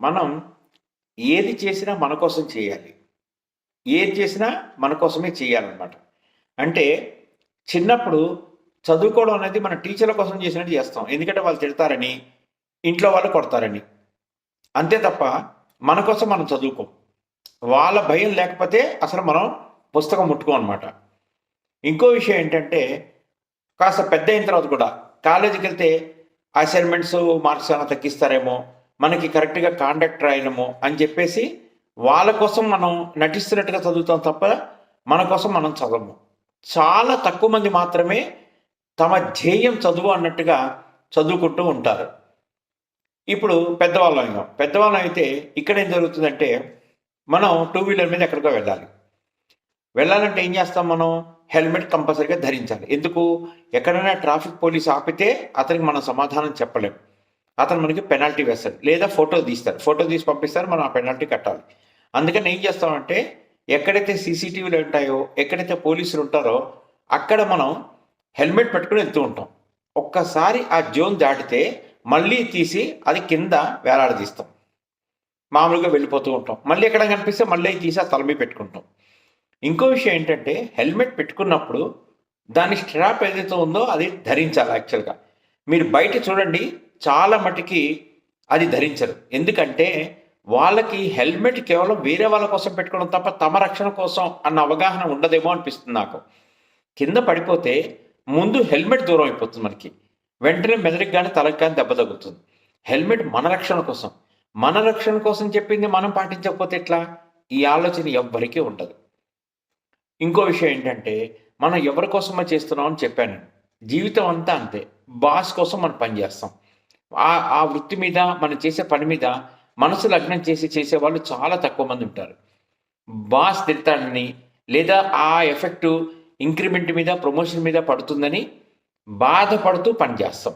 మనం ఏది చేసినా మన కోసం చేయాలి. ఏది చేసినా మన కోసమే చేయాలన్నమాట. అంటే చిన్నప్పుడు చదువుకోవడం అనేది మన టీచర్ల కోసం చేసినట్టు చేస్తాం. ఎందుకంటే వాళ్ళు తిడతారని ఇంట్లో వాళ్ళు కొడతారని. అంతే తప్ప మన కోసం మనం చదువుకోం. వాళ్ళ భయం లేకపోతే అసలు మనం పుస్తకం ముట్టుకోం అనమాట ఇంకో విషయం ఏంటంటే కాస్త పెద్ద అయిన తర్వాత కూడా కాలేజీకి వెళ్తే అసైన్మెంట్స్ మార్క్స్ ఏమైనా తగ్గిస్తారేమో మనకి కరెక్ట్గా కాండక్ట్ రాయడము అని చెప్పేసి వాళ్ళ కోసం మనం నటిస్తున్నట్టుగా చదువుతాం తప్ప మన కోసం మనం చదవము. చాలా తక్కువ మంది మాత్రమే తమ ధ్యేయం చదువు అన్నట్టుగా చదువుకుంటూ ఉంటారు. ఇప్పుడు పెద్దవాళ్ళం అయినా పెద్దవాళ్ళం అయితే ఇక్కడ ఏం జరుగుతుందంటే మనం టూ వీలర్ మీద ఎక్కడికో వెళ్ళాలి. వెళ్ళాలంటే ఏం చేస్తాం మనం? హెల్మెట్ కంపల్సరీగా ధరించాలి. ఎందుకు? ఎక్కడైనా ట్రాఫిక్ పోలీస్ ఆపితే అతనికి మనం సమాధానం చెప్పలేం. అతను మనకి పెనాల్టీ వేస్తాడు. లేదా ఫోటో తీస్తారు. ఫోటో తీసి పంపిస్తారు మనం ఆ పెనాల్టీ కట్టాలి. అందుకని ఏం చేస్తామంటే ఎక్కడైతే సీసీటీవీలు ఉంటాయో ఎక్కడైతే పోలీసులు ఉంటారో అక్కడ మనం హెల్మెట్ పెట్టుకుని వెళ్తూ ఉంటాం. ఒక్కసారి ఆ జోన్ దాటితే మళ్ళీ తీసి అది కింద వేలాడదీస్తాం. మామూలుగా వెళ్ళిపోతూ ఉంటాం. మళ్ళీ ఎక్కడ కనిపిస్తే మళ్ళీ తీసి ఆ తలమీ పెట్టుకుంటాం. ఇంకో విషయం ఏంటంటే హెల్మెట్ పెట్టుకున్నప్పుడు దాని స్ట్రాప్ ఏదైతే ఉందో అది ధరించాలి యాక్చువల్గా మీరు బయట చూడండి చాలా మటుకి అది ధరించరు. ఎందుకంటే వాళ్ళకి హెల్మెట్ కేవలం వేరే వాళ్ళ కోసం పెట్టుకోవడం తప్ప తమ రక్షణ కోసం అన్న అవగాహన ఉండదేమో అనిపిస్తుంది నాకు. కింద పడిపోతే ముందు హెల్మెట్ దూరం అయిపోతుంది మనకి. వెంటనే మెదడుకి కానీ తలకు కానీ దెబ్బ తగ్గుతుంది హెల్మెట్ మన రక్షణ కోసం. మన రక్షణ కోసం చెప్పింది మనం పాటించకపోతే ఎట్లా? ఈ ఆలోచన ఎవ్వరికీ ఉండదు. ఇంకో విషయం ఏంటంటే మనం ఎవరి కోసమో చేస్తున్నామని చెప్పాను. జీవితం అంతా అంతే. బాస్ కోసం మనం పనిచేస్తాం. ఆ ఆ వృత్తి మీద మనం చేసే పని మీద మనసు లగ్నం చేసి చేసే వాళ్ళు చాలా తక్కువ మంది ఉంటారు. బాస్ తిడతాడని లేదా ఆ ఎఫెక్ట్ ఇంక్రిమెంట్ మీద ప్రమోషన్ మీద పడుతుందని బాధపడుతూ పనిచేస్తాం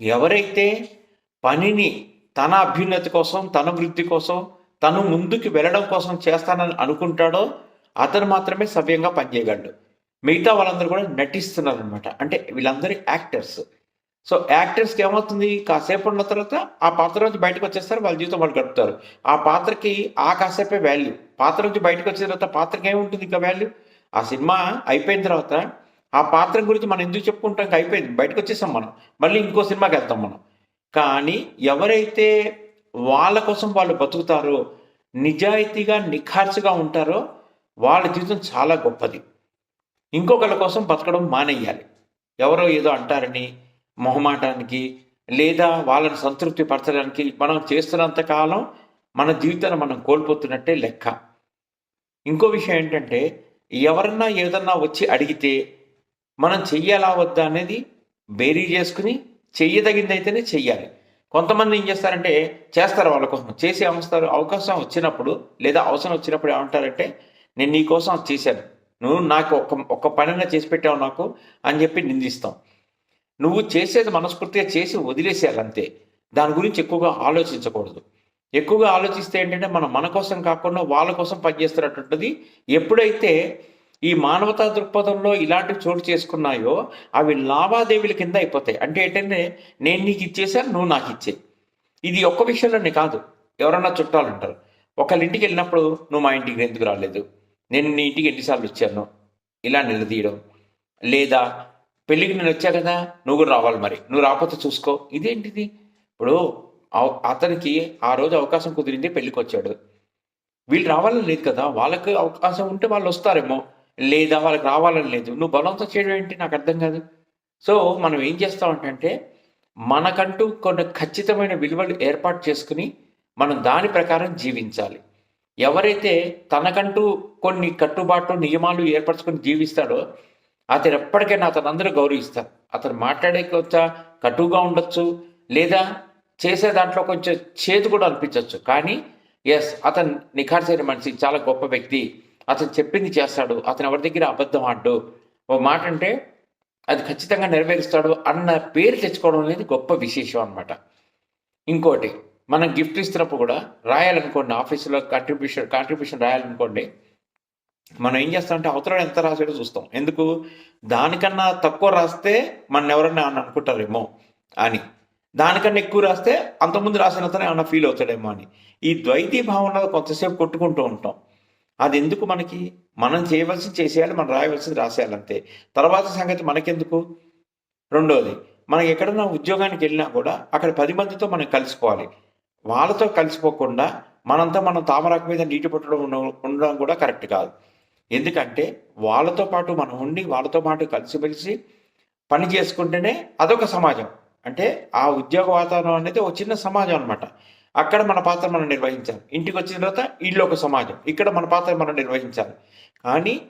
ఎవరైతే పనిని తన అభ్యున్నతి కోసం తన వృద్ధి కోసం తను ముందుకు వెళ్ళడం కోసం చేస్తానని అనుకుంటాడో అతను మాత్రమే సవ్యంగా పనిచేయగలడు. మిగతా వాళ్ళందరూ కూడా నటిస్తున్నారు అనమాట అంటే వీళ్ళందరూ యాక్టర్స్. సో యాక్టర్స్కి ఏమవుతుంది? కాసేపు ఉన్న తర్వాత ఆ పాత్ర నుంచి బయటకు వచ్చేస్తారు వాళ్ళ జీవితం వాళ్ళు గడుపుతారు. ఆ పాత్రకి ఆ కాసేపే వాల్యూ పాత్ర నుంచి బయటకు వచ్చిన తర్వాత పాత్రకి ఏముంటుంది ఇంకా వాల్యూ ఆ సినిమా అయిపోయిన తర్వాత ఆ పాత్ర గురించి మనం ఎందుకు చెప్పుకుంటాం అయిపోయింది. బయటకు వచ్చేసాం మనం. మళ్ళీ ఇంకో సినిమాకి వెళ్తాం మనం. కానీ ఎవరైతే వాళ్ళ కోసం వాళ్ళు బతుకుతారో నిజాయితీగా నిఖార్చుగా ఉంటారో వాళ్ళ జీవితం చాలా గొప్పది. ఇంకొకళ్ళ కోసం బతకడం మానేయాలి. ఎవరో ఏదో అంటారని మొహమాటానికి లేదా వాళ్ళని సంతృప్తి పరచడానికి మనం చేస్తున్నంత కాలం మన జీవితాన్ని మనం కోల్పోతున్నట్టే లెక్క. ఇంకో విషయం ఏంటంటే ఎవరన్నా ఏదన్నా వచ్చి అడిగితే మనం చెయ్యాలా వద్దా అనేది బేరీ చేసుకుని చెయ్యదగిందైతేనే చెయ్యాలి. కొంతమంది ఏం చేస్తారంటే చేస్తారు వాళ్ళ కోసం చేసి ఏమస్తారు అవకాశం వచ్చినప్పుడు లేదా అవసరం వచ్చినప్పుడు ఏమంటారంటే నేను నీ కోసం చేశాను. నువ్వు నాకు ఒక్క ఒక్క పనిగా చేసి పెట్టావు నాకు అని చెప్పి నిందిస్తాం. నువ్వు చేసేది మనస్ఫూర్తిగా చేసి వదిలేసేయాలి అంతే దాని గురించి ఎక్కువగా ఆలోచించకూడదు. ఎక్కువగా ఆలోచిస్తే ఏంటంటే మనం మన కోసం కాకుండా వాళ్ళ కోసం పనిచేస్తున్నటువంటిది ఎప్పుడైతే ఈ మానవతా దృక్పథంలో ఇలాంటివి చోటు చేసుకున్నాయో అవి లావాదేవీల కింద అయిపోతాయి. అంటే ఏంటంటే నేను నీకు ఇచ్చేసాను నువ్వు నాకు ఇచ్చే ఇది ఒక్క విషయంలోనే కాదు. ఎవరన్నా చుట్టాలు అంటారు ఒకళ్ళ ఇంటికి వెళ్ళినప్పుడు నువ్వు మా ఇంటికి ఎందుకు రాలేదు? నేను నీ ఇంటికి ఎన్నిసార్లు వచ్చాను? ఇలా నిలదీయడం. లేదా పెళ్ళికి నేను వచ్చా కదా నువ్వు కూడా రావాలి మరి. నువ్వు రాకపోతే చూసుకో. ఇదేంటిది? ఇప్పుడు అతనికి ఆ రోజు అవకాశం కుదిరింది పెళ్ళికి వచ్చాడు. వీళ్ళు రావాలని లేదు కదా వాళ్ళకి అవకాశం ఉంటే వాళ్ళు వస్తారేమో. లేదా వాళ్ళకి రావాలని లేదు. నువ్వు బలవంతం చేయడం ఏంటి? నాకు అర్థం కాదు. సో మనం ఏం చేస్తామంటే మనకంటూ కొన్ని ఖచ్చితమైన విలువలు ఏర్పాటు చేసుకుని మనం దాని ప్రకారం జీవించాలి. ఎవరైతే తనకంటూ కొన్ని కట్టుబాట్లు నియమాలు ఏర్పరచుకొని జీవిస్తాడో అతను ఎప్పటికైనా అతను అందరూ గౌరవిస్తారు. అతను మాట్లాడే కొంచెం కటువుగా ఉండొచ్చు లేదా చేసే దాంట్లో కొంచెం చేదు కూడా అనిపించవచ్చు కానీ ఎస్ అతను నిఖార్సైన మనిషి చాలా గొప్ప వ్యక్తి. అతను చెప్పింది చేస్తాడు అతను ఎవరి దగ్గర అబద్ధం ఆడు ఓ మాట అంటే అది ఖచ్చితంగా నెరవేరుస్తాడు అన్న పేరు తెచ్చుకోవడం అనేది గొప్ప విశేషం అనమాట ఇంకోటి మనం గిఫ్ట్ ఇస్తున్నప్పుడు కూడా రాయాలనుకోండి ఆఫీసులో కాంట్రిబ్యూషన్ కాంట్రిబ్యూషన్ రాయాలనుకోండి మనం ఏం చేస్తామంటే అవతల ఎంత రాసాడో చూస్తాం. ఎందుకు? దానికన్నా తక్కువ రాస్తే మన ఎవరన్నా ఏమన్నా అనుకుంటారేమో అని. దానికన్నా ఎక్కువ రాస్తే అంతకుముందు రాసిన అతను ఏమన్నా ఫీల్ అవుతాడేమో అని. ఈ ద్వైతీ భావన కొంతసేపు కొట్టుకుంటూ ఉంటాం. అది ఎందుకు మనకి? మనం చేయవలసింది చేసేయాలి మనం రాయవలసింది రాసేయాలి అంతే తర్వాత సంగతి మనకెందుకు? రెండోది మనం ఎక్కడన్నా ఉద్యోగానికి వెళ్ళినా కూడా అక్కడ పది మందితో మనం కలిసిపోవాలి. వాళ్ళతో కలిసిపోకుండా మనంతా మనం తామరాకు మీద నీటి పట్టడం ఉండడం కూడా కరెక్ట్ కాదు. ఎందుకంటే వాళ్ళతో పాటు మనం ఉండి వాళ్ళతో పాటు కలిసిమెలిసి పని చేసుకుంటేనే అదొక సమాజం. అంటే ఆ ఉద్యోగ వాతావరణం అనేది ఒక చిన్న సమాజం అనమాట అక్కడ మన పాత్ర మనం నిర్వహించాలి. ఇంటికి వచ్చిన తర్వాత ఇల్లు ఒక సమాజం. ఇక్కడ మన పాత్ర మనం నిర్వహించాలి. కానీ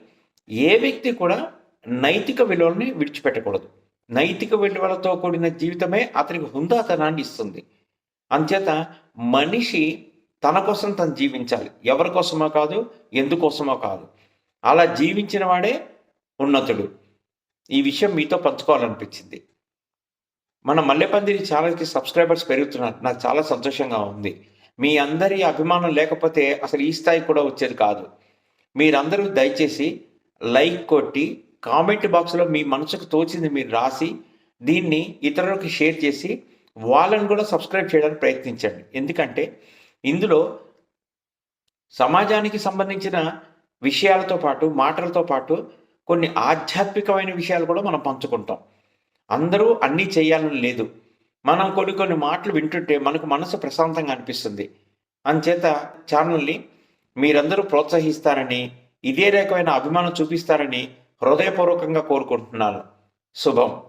ఏ వ్యక్తి కూడా నైతిక విలువల్ని విడిచిపెట్టకూడదు. నైతిక విలువలతో కూడిన జీవితమే అతనికి హుందాతనాన్ని ఇస్తుంది. అంచేత మనిషి తన కోసం తను జీవించాలి. ఎవరి కోసమో కాదు ఎందుకోసమో కాదు. అలా జీవించిన వాడే ఉన్నతుడు. ఈ విషయం మీతో పంచుకోవాలనిపించింది. మన మల్లెపందిరి ఛానల్కి సబ్స్క్రైబర్స్ పెరుగుతున్నారు. నాకు చాలా సంతోషంగా ఉంది. మీ అందరి అభిమానం లేకపోతే అసలు ఈ స్థాయి కూడా వచ్చేది కాదు. మీరందరూ దయచేసి లైక్ కొట్టి కామెంట్ బాక్స్లో మీ మనసుకు తోచింది మీరు రాసి దీన్ని ఇతరులకు షేర్ చేసి వాళ్ళని కూడా సబ్స్క్రైబ్ చేయడానికి ప్రయత్నించండి. ఎందుకంటే ఇందులో సమాజానికి సంబంధించిన విషయాలతో పాటు మాటలతో పాటు కొన్ని ఆధ్యాత్మికమైన విషయాలు కూడా మనం పంచుకుంటాం. అందరూ అన్నీ చేయాలని లేదు. మనం కొన్ని కొన్ని మాటలు వింటుంటే మనకు మనసు ప్రశాంతంగా అనిపిస్తుంది. అంచేత ఛానల్ని మీరందరూ ప్రోత్సహిస్తారని ఇదే రకమైన అభిమానం చూపిస్తారని హృదయపూర్వకంగా కోరుకుంటున్నాను. శుభం.